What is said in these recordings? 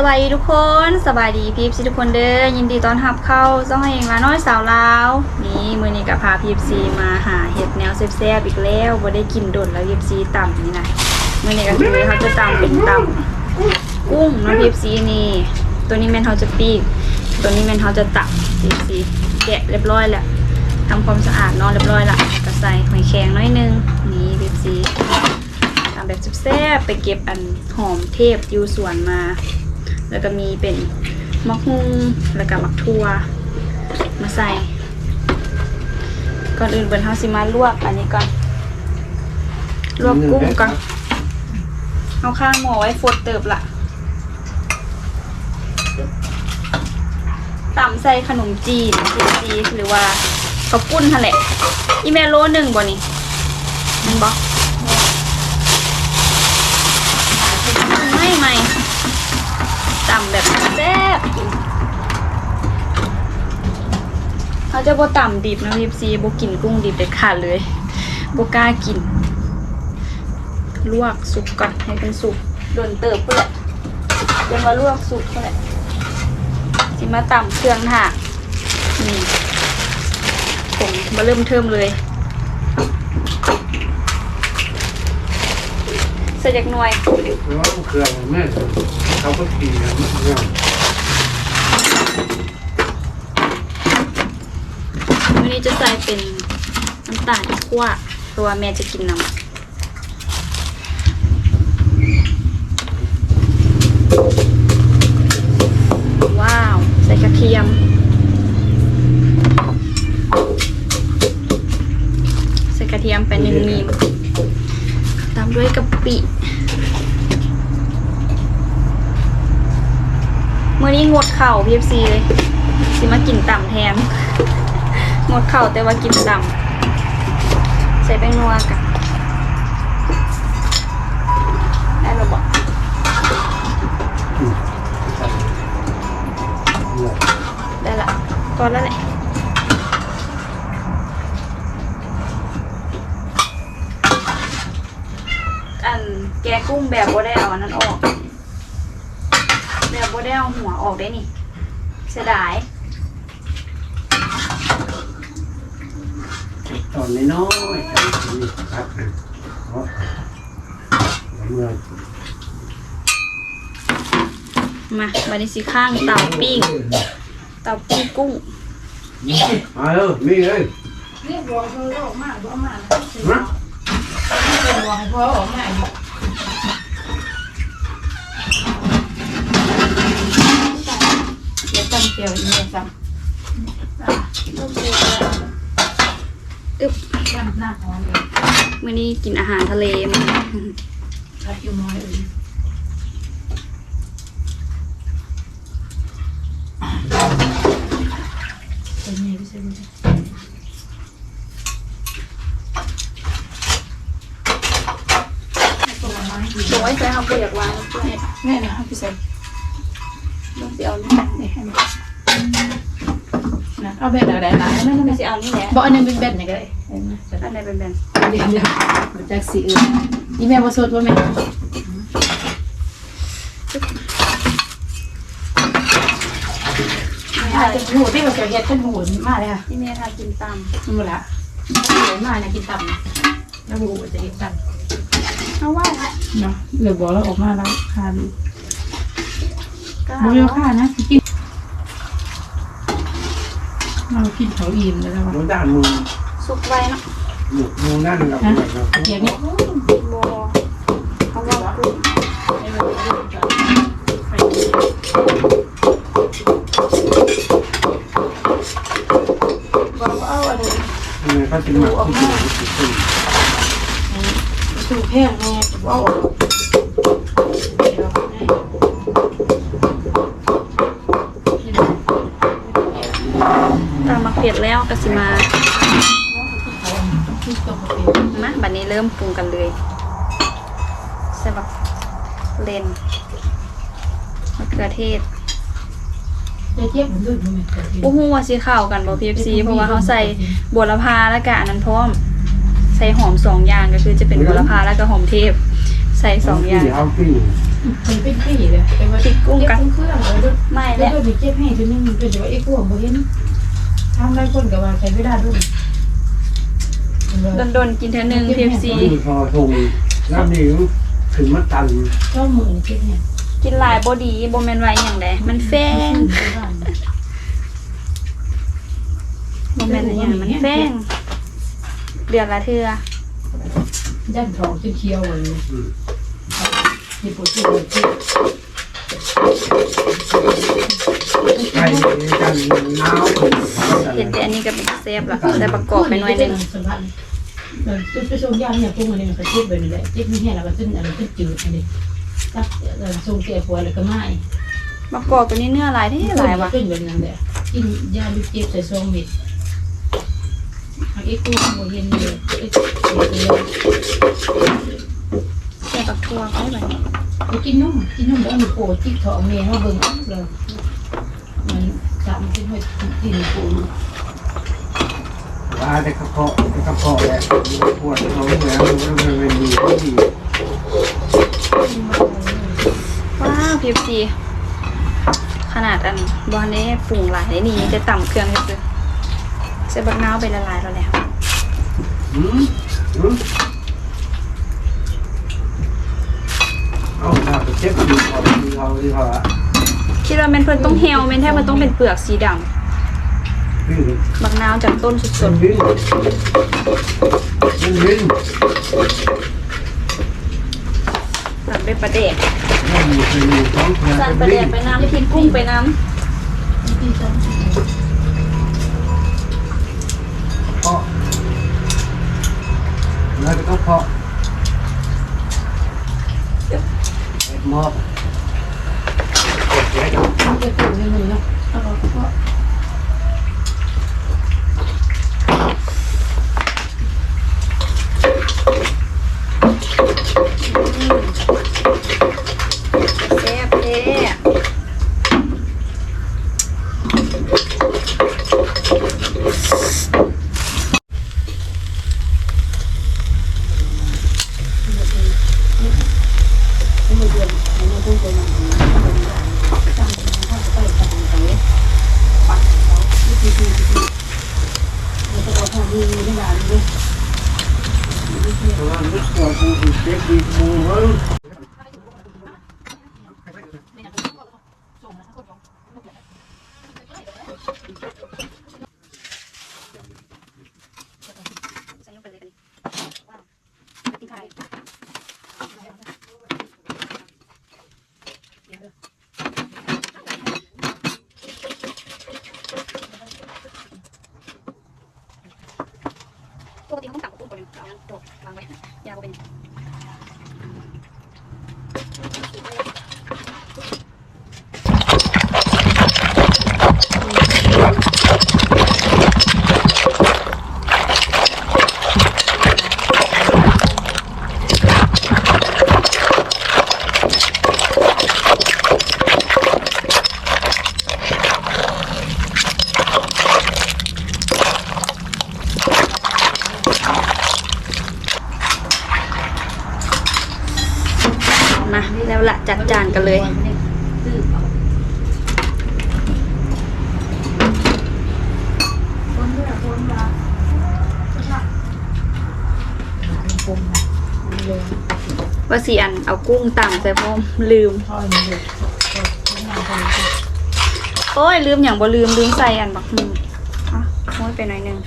สบายดีทุกคนสบายดีพีฟซีทุกคนเด้อยินดีต้อนรับเข้าซ่องให้เองละน้อยสาวลาวนี่มือนี้กับพาพีฟซีมาหาเห็ดแนวแซ่บๆอีกแล้วบ่ได้กินโดนแล้วพีฟซีต่ำนี่นะมือนี้ก็คือเขาจะต่ำเป็นต่ำกุ้งเนาะพีฟซีนี่ ตัวนี้แม่นเขาจะปีก ตัวนี้แม่นเขาจะตักพีฟซีแกะเรียบร้อยแล้วทำความสะอาดนอนเรียบร้อยละก็ใส่หอยแครงน้อยนึงนี่พีฟซีทำแบบแซ่บๆไปเก็บอันหอมเทพอยู่สวนมา แล้วก็มีเป็นมะฮุ่งแล้วก็มักทั่วมาใส่ ก่อนอื่นเบิร์นเฮาสิมาลวกอันนี้ก่อน ลวกกุ้งก่อน เอาข้างหม้อไว้ฟดเติบละตำใส่ขนมจีนจีนจีหรือว่าข้าวปุ้นหั่นแหลอีเมลโลหนึ่งบ่นี่มันบอกไม่ไม่ แบบแซ่บเขาจะบ่ต่ำดิบนะพีซีบ่กินกุ้งดิบเด็ดขาดเลยบ่กล้ากิน ลวกสุกก่อนให้เป็นสุกโดนเติบเพื่อเดี๋ยวมาลวกสุกเท่าไหร่สิมาต่ำเครื่องถากนี่ผมมาเริ่มเทิมเลยใส่จากหน่วยเพราะว่าเครื่องแม่ เขาก็ขี่กันเรื่องวันนี้จะใส่เป็นน้ำตาลคั่วเพราะว่าแม่จะกินน้ำว้าว ใส่กระเทียม ใส่กระเทียมไปหนึ่งมีมตามด้วยกะปิ มื่อนี้งดเข่า PFC เลยสิมากินต่ำแทน งดเข่าแต่ว่ากินต่ำใส่แป้งนัวกันได้ระบอกเนี่ยได้ละพอแล้วแหละอันแกกุ้งแบบบ่าได้เอาอันนั้นออก บบบ่ได้เอาหัวออกได้นี่เสียดายตอนน้อยๆกันนี่ครับเพราะเมื่อมาบันนี้สิข้างเตาปิ้งเตาปิ้งกุ้งมาเออมีเลยนี่บัวเขาออกมาบัวมานะเป็นบัวให้พ่อออกมา อยู่เดี๋ยวจำเจียวอีกเนี่ยจำอึ๊บบ้านหน้าของเลยมื่อนี้กินอาหารทะเลมาถ้าอยู่น้อยเออเป็นไงพี่เซนโอ้ยใส่เขาเปลือกวางเพื่อให้แม่นะพี่เซน ต้องสิเอานี่นี่ให้มานะเอาแบบอะไรนะนั่นไม่ไม่สิเอานี่แหละบอกอันนึงเป็นแบบไหนก็ได้อันไหนเป็นแบนเดี๋ยวเดี๋ยวมาจากสีอื่นนี่แม่บ่สดบ่แม่อาจจะหูที่มันจะเฮ็ดเป็นหูมากเลยค่ะนี่แม่ทากินตามมันหมดละเหลือมานะกินตับแล้วหูจะกินตับเอาว่าละเนาะเหลือบอกแล้วออกมาแล้วคาดู บ่เรียกค่านะกินเรากินเขาอิ่มแล้วแล้วรถด้านมือสุกไว้เนาะหนุกมูนั่นกับนะแบบเดี๋ยวนี้โบเอาว่ากุ้งบอกว่าเอาอะไรทำไมเขาถึงมาที่สุดที่สูแพงแน่ว้าว ตามมาเผ็ด แล้วก็สิมามาบัดนี้เริ่มปรุงกันเลยใส่บักเลนมะเขือเทศจะเทียบมันด้วยมั้ยอู้หูว่าสีขาวกันบ่ PFC เพราะว่าเขาใส่บัวละพาแล้วก็อันนั้นพร้อม ใส่หอมสองอย่างก็คือจะเป็นบัวละพาแล้วก็หอมเทพ ใส่สองอย่างเอาปิ้งมันเป็นปีเลยแต่ว่าพริกกุ้งกันเก็บเครื่องเอาด้วยไม่แล้แล้ววก็มีเก็บให้ทีนึงเป็นแต่ว่าไอ้พวกบ่เห็น ทำได้คนกับว่าใช้เวลาด้วยโดนๆกินเท่านึง PFC มือพอทงน้ำนิ้วถึงมันตันก็มือนี่เก็บเนี่ยกินหลายบ่ดีบ่แม่นว่าอหย่างใดมันแฟงบ่แม่นอหย่างมันแฟงเดือนละเทื่อด้านทองเขียวๆเลยอืมนี่ปวดที่เลยที่ ไก่กันหนาวขึ้นเห็นแต่อันนี้ก็เป็นเซฟละแต่ประกอบไปหน่อยหนึงสัมพันธ์เออจุดประสงค์ยางเนี่ยพวกมันเนี่ยมันก็เจ็บไปนี่แหละเจ็บไม่แห้งแล้วก็ขึ้นอะไรขึ้นจืดอันนี้ตักเออทรงเกียร์ปวดแล้วก็ไม่ประกอบตัวนี้เนื้อหลายที่หลายว่ะขึ้นแบบนั้นแหละกินยาลูกเจ็บใส่ซองเม็ดไอ้กุ้งหัวเย็นเลยไอ้เจ็บเลยใส่ปักทั่วเข้าไป ไปกินนุ่มกินนุ่มแล้วมันโปวดจิกท้องเมียเขาเบิ่งเลยมันจำเป็นว่กินปูว่าแต่กระเพาะแต่กระเพาะแหละปวดท้องเหมือนมันเป็นดีไม่ดีว้าวพีซีขนาดอันบอลนี้ปรุงหลายได้นี่จะต่ำเครื่องเลยคือใส่บักน้าวไปละลายแล้วแหละอืมอืม เอาหน้าไปเช็คดูเขาดูเขาดีกว่าคิดว่าแมนเพิ่นต้องเฮลแมนแทบมันต้องเป็นเปลือกสีดวิ่งำบักนาวจากต้นสมัดนวิ่งมันวิ่งๆสั่นไปประเดกมันมีเคยมีท้องเพื่อนสั่นมัประนเดวิ่กงไปน้ำพริกกุ้งไปน้ที่จำเพาะแล้วก็เพาะ เอ็ดม Ach, da wo ich denke, ich muss. กุ้งต่ำใส่พร้อมลืม โอ้ย ลืมอย่างบ่ลืมลืมใส่อันบักหนึ่งอะโอ้ยไปหน่อยหนึง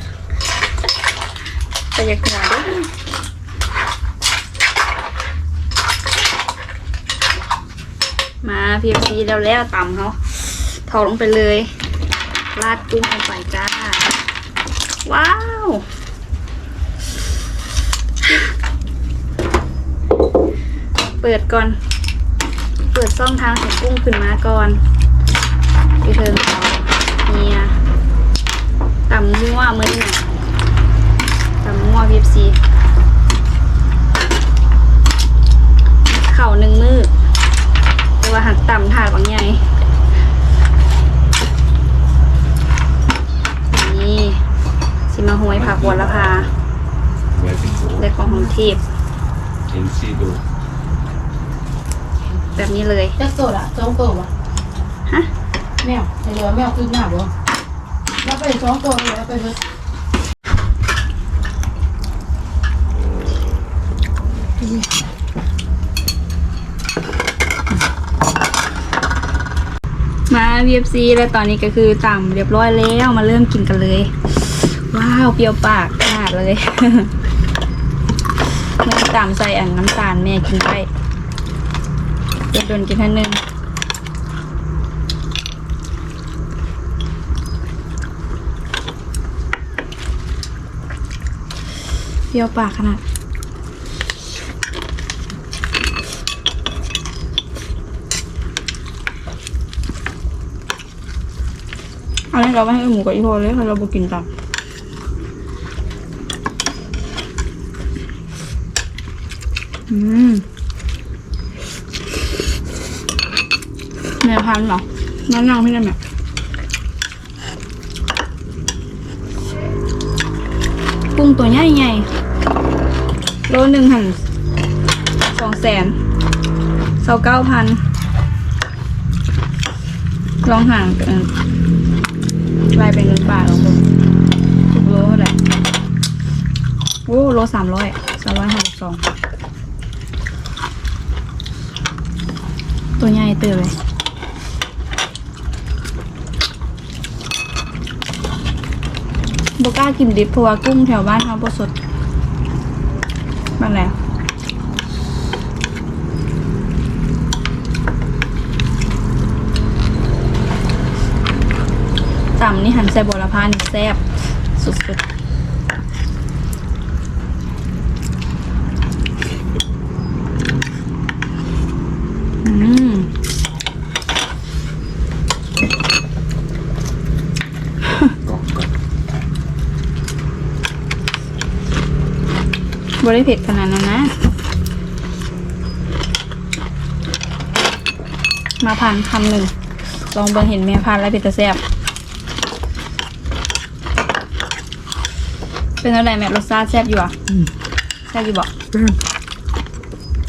ไปอยากหัวด้วยมาพีพีแล้วแล้วต่ำเขาถอดลงไปเลย ราดกุ้งลงไปจ้า ว้าว เปิดก่อน เปิดซ่องทางให้กุ้งขึ้นมาก่อนพี่เทิงเขาเนี่ยต่ำมั่วมือนี่ต่ำมั่วพีฟซีเข่าหนึ่งมือแต่ว่าหักต่ำถาดบางใหญ่นี่สิมาหวยผักบัวละพา Where people ได้ของของเทพ in Cebu. ไป แบบนี้เลย จักโตละสองโตวะฮะ แมวไอ้เหลือแมวขึ้นหน้าบ่แล้วไปสองโตเลยแล้วไปเบิดมา VFC แล้วตอนนี้ก็คือต่ำเรียบร้อยแล้วมาเริ่มกินกันเลย ว้าว เปรี้ยวปากขนาดเลย มันต่ำใส่อันน้ำตาลแม่กินไป เดี๋ยวโดนกินท่านหนึงเปรี้ยวปากขนาดอันนี้เราไม่ให้หมูกับอีโพเลยเพราะเราบุกินต่ออืม พันเหรอน้องน้องพี่นั่นเนี่ยกุ้งตัวใหญ่ใหญ่โลหนึ่งหันสองแสนเสาเก้าพันลองห่างกันกลายเป็นเงินบาทลองดูถูกโลเท่าไหร่โอ้โลสามร้อยสามร้อยห้าสิบสองตัวใหญ่เติบเลย บก้ากินดิบเพราะว่ากุ้งแถวบ้านเขาบสดบ้านแล้วต่ำนี่หันใส่บัวละพานี่แซ่บสุดๆอืม กรอบก่อน บริเผ็ดขนาดนั้นนะ มาพันคำหนึ่ง ลองเบิ่งเห็นแม่พันแล้วเป็นตะแซ่บเป็นอะไรแม่รสชาติแซ่บอยู่อะอืมแซ่บอยู่บ่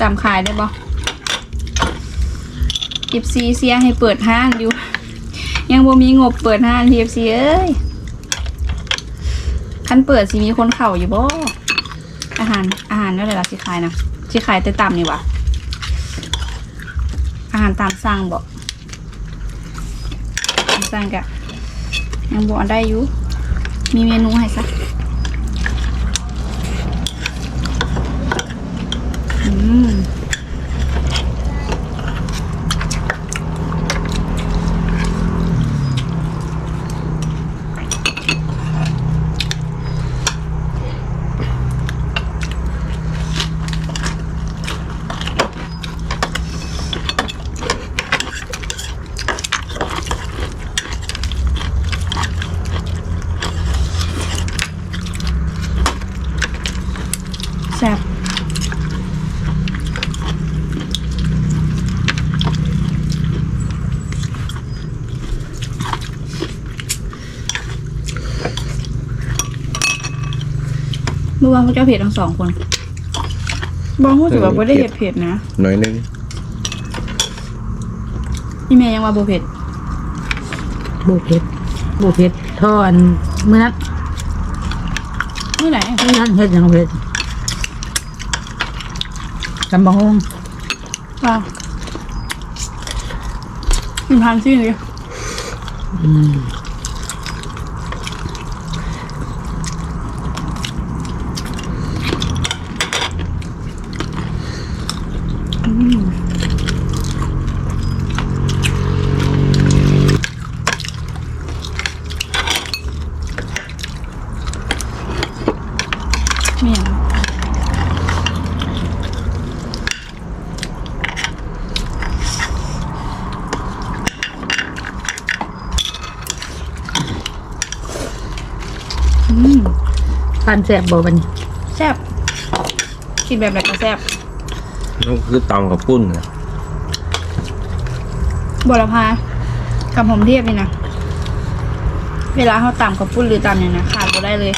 จำขายได้บ่ทีฟซีเสียให้เปิดห้างอยู่ ยังบ่มีงบเปิดห้างทีฟซีเอ้ยคันเปิดสิมีคนเข่าอยู่บ่ อาหาร อาหารนั่นแหละล่ะสิขายนะสิขายแต่ต่ำนี่วะอาหารตามสั่งบ่ตามสั่งกะยังบอกได้อยู่ มีเมนูให้สักอืม วานเขาเจ้าเผ็ดทั้งสองคนบองพูดถือว่าไม่ได้เห็ดเผ็ดนะหน่อยหนึงพี่แม่ยังว่าโบเผ็ดบูเพชรบูเพชรทอนเมื่อนั้นเมื่อไหร่เมื่อนั้นเฮ็ดหยังเพชรกำบังงว่ามีพันซี่เลยอืม เมี่ยงอืม พันแสบบ่บัดนี้แซ่บกินแบบไหนก็แซ่บนั่นคือตำกับปุ้นนะบัวละพากับหอมเทียบนี่นะเวลาเขาตำกับปุ้นหรือตำเนี่ยนะขาดบ่ได้เลย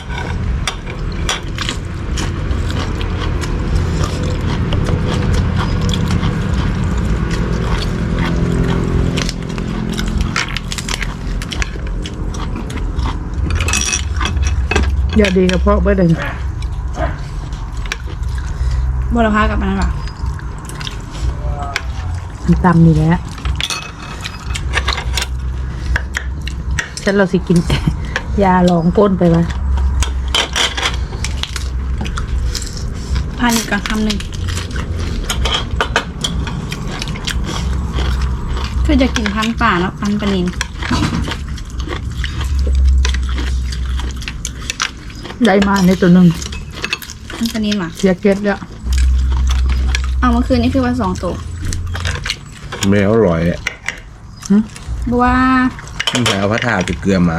อย่าดีกับพ่อเบิดเลยบรพากับมันนั่นหรอมันตำนี่แหละฉันเราสิกิน ยาลองก้นไปวะพันอีกก่อนคำหนึ่งคือจะกินพันป่าเนาะพันปลานิน ได้มาในตัวหนึ่งพันปลานินหรอเสียเก็ดแล้วเอาเมื่อคืนนี้คือว่าสองตัวแมวอร่อยอะบัวาต้องใส่เอาพระถาไปเกลือมา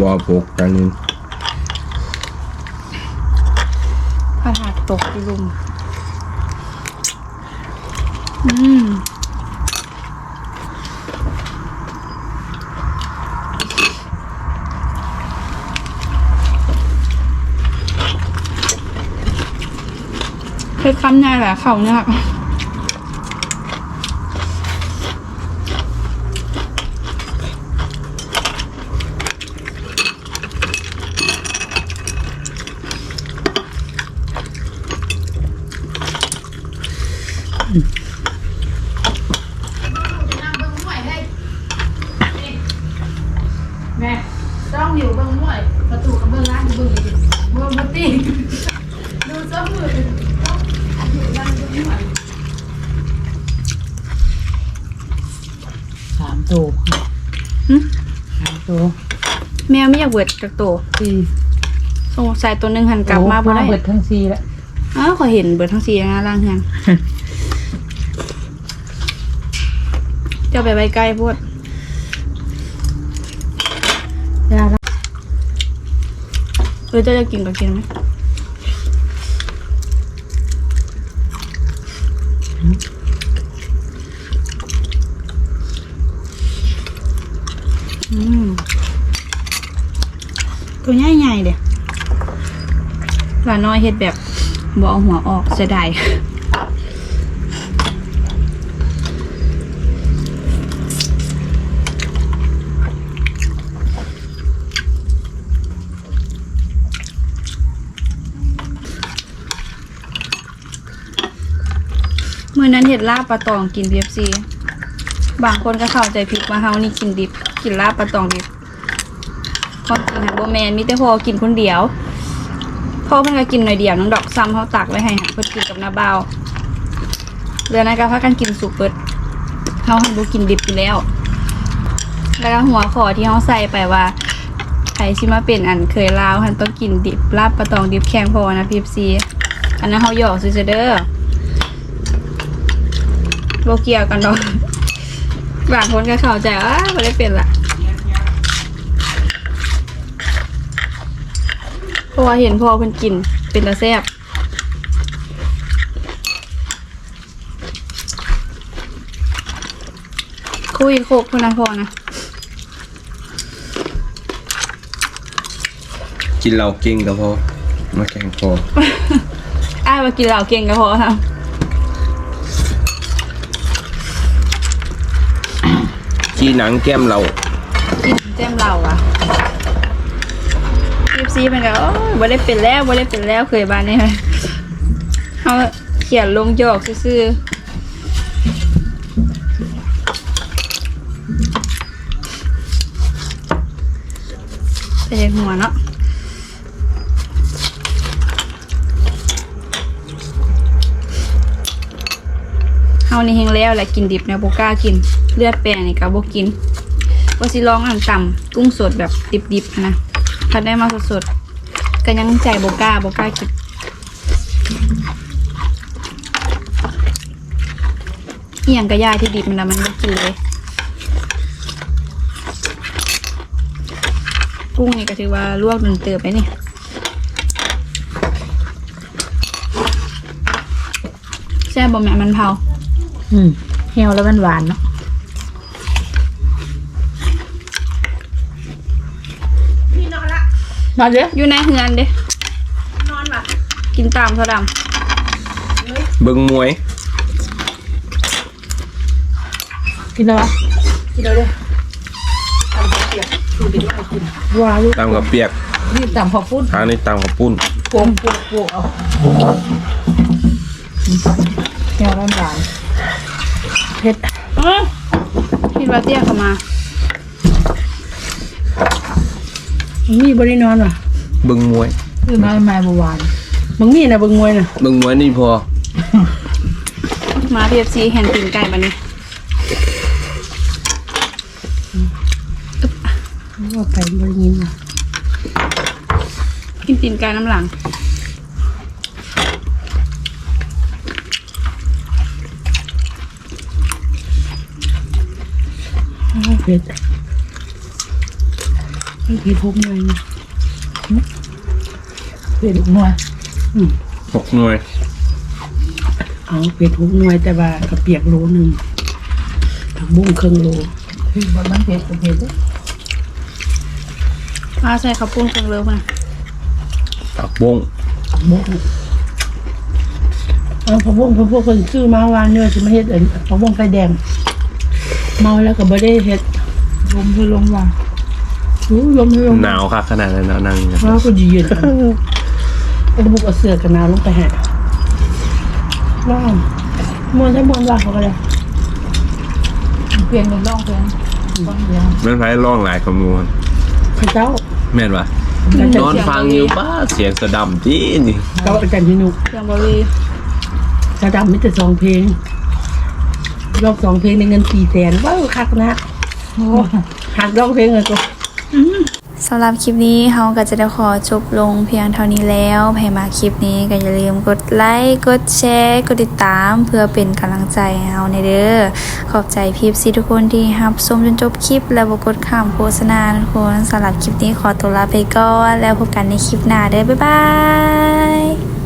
บอปกตอนนี้พาถาดตกที่ลุมอืม เคยคำน่ายแหละเขาเนี่ยค่ะ แม่ต้องอยู่เบิ้งมวยประตูกับเบิ้งร้านเบิ้งเลยเบิ้งมาตีดูซ้ำมือต้องอยู่ร้านเบิ้งมวย สามตัวหึสามตัวแมวไม่อยากเบิดจากตัวสี่สงสัยตัวหนึ่งหันกลับมาโอ้บ่ได้เบิดทั้งสี่แล้วอ้าวขอยเห็นเบิดทั้งสี่นะล่างเฮือนเจ้าไปไว้ใกล้พวดยาละเออเจ้าจะกินก็กินไหมอืมตัวใหญ่ๆเด้หลา น้อยเฮ็ดแบบบ่เอาหัวออกเสียดายมื่อนั้นเห็ดลาบปลาตองกิน PFC บางคนก็เข้าใจผิดว่าเฮานี่กินดิบ กินลาบปลาตองดิบความจริงหันบ่แมนมีแต่พอกินคนเดียว พ่อเพิ่นก็กินหน่อยเดียวน้องดอกซ้ำเขาตักไว้ให้หันเพิ่นกินกับน้าเบาเดือนนั้นก็พากันกินสุกเปิดเฮาหันบ่กินดิบอยู่แล้ว แล้วก็หัวขอที่เฮาใส่ไปว่าใครสิมาเป็นอันเคยลาวหันต้องกินดิบลาบปลาตองดิบแข็งพอนะ PFC อันนั้นเฮาหยอกซื่อเด้อโบเกียวกันดอกบางคนก็เข้าใจว่าไม่ได้เป็นละเพ ราะว่าเห็นพ่อเพิ่นกินเป็นตาแซ่บคุยโคกเพื่อนนะพ่อนะ กินเหล้าเก่งก็พอมาแข่งพอ อ้ายมากินเหล้าเก่งก็พอค่ะขี้หนังแก้มเรากินแจ่มเหล้าอะรีบ ซีเป็นก็โอ้ยบ่ได้เป็นแล้วบ่ได้เป็นแล้วเคยบ้านนี้เลยเขาเขียนลงหยอกซื่อๆแต่ยังหัวเนาะเฮานี่เฮงแล้วแหละกินดิบเนี่ยบ่กล้ากิน เลือดแปลงนี่ก็บ่กินว่าสิลองอันต่ำกุ้งสดแบบดิบๆนะ ถ้าได้มาสดๆก็ยังใจโบก้าโบก้ากินอียังก็ยาที่ดิบมันนะมันบ่กินเลยกุ้งนี่ก็ถือว่าลวกจนเติบไปนี่แซ่บบ่แม่มันเผา อืมเหี่ยวแล้วมันหวานเนาะ อนเลยอยู่ในเฮือนเด้นอนว่ะกินตามเท่าดเบิ่งมวย กินแล้ววะำกินเลยว้าลูกตามกับเปียกนี่ตำข้าวปุ้นทางนี้ตำข้าวปุ้น โป่งโป่งโป่งเอาแก้วร้อนหวานเผ็ดเอ้ยพี่บาเตี้ยเข้ามา มีบริโนอนว่ะเบิ่งมวย คือมาใหม่ๆเมื่อวานมึงมีนะเบิ่งมวยน่ะเบิ่งมวยนี่พอ มาพีเอฟซีแห่นตีนไก่บันนี้ว่าไปบริยินว่ะกินตีนไก่น้ำหลังอ้าวเผ็ด ไม่เผ็ดทุกหน่วยนะหึเผ็ดทุกหน่วยอืมหกหน่วย เอาเผ็ดทุกหน่วยแต่ว่ากระเปียกโลหนึ่งผักบุ้งครึ่งโลคือบะมันเผ็ดกับเผ็ดมาใส่ข้าวปุ้นเครื่องเลิฟนะผักบงบุ้งเอาผักบุ้งผักบุ้งคนซื้อมาวานเนี่ยจะมาเฮ็ดอันผักบุ้งไฟแดง เมาแล้วก็บ่ได้เฮ็ดลมคือลมว่ะ รู้ลมคือลมหนาวค่ะขนาดนั้นนะนั่งอยู่เพราะก็ยืนไอ้บุกเอาเสือกันหนาวลงไปแหะว่างมวนใช้มวนว่าเขาก็เลยเปลี่ยนเป็นร่องเปลี่ยนร่องเดียวแม่นไผร้องหลายคำนวณพระเจ้าแม่นวะนอนฟังอยู่ป้าเสียงสะดำจีนี่เขาอาจารย์พินุกเครื่องบรีจะดำมิแต่สองเพลงรอบสองเพลงในเงินสี่แสนว้าวคักนะหักร้องเพลงเลยก็ สำหรับคลิปนี้เฮาก็จะได้ขอจบลงเพียงเท่านี้แล้วใครมาคลิปนี้ก็อย่าลืมกดไลค์ กดแชร์ กดติดตามเพื่อเป็นกำลังใจให้เฮาในเด้อ ขอบใจพีฟซีทุกคนที่รับชมจนจบคลิป แล้วบ่กดข้ามโฆษณาทุกคนสำหรับคลิปนี้ขอตัวลาไปก่อนแล้วพบกันในคลิปหน้าเด้อบ๊ายบาย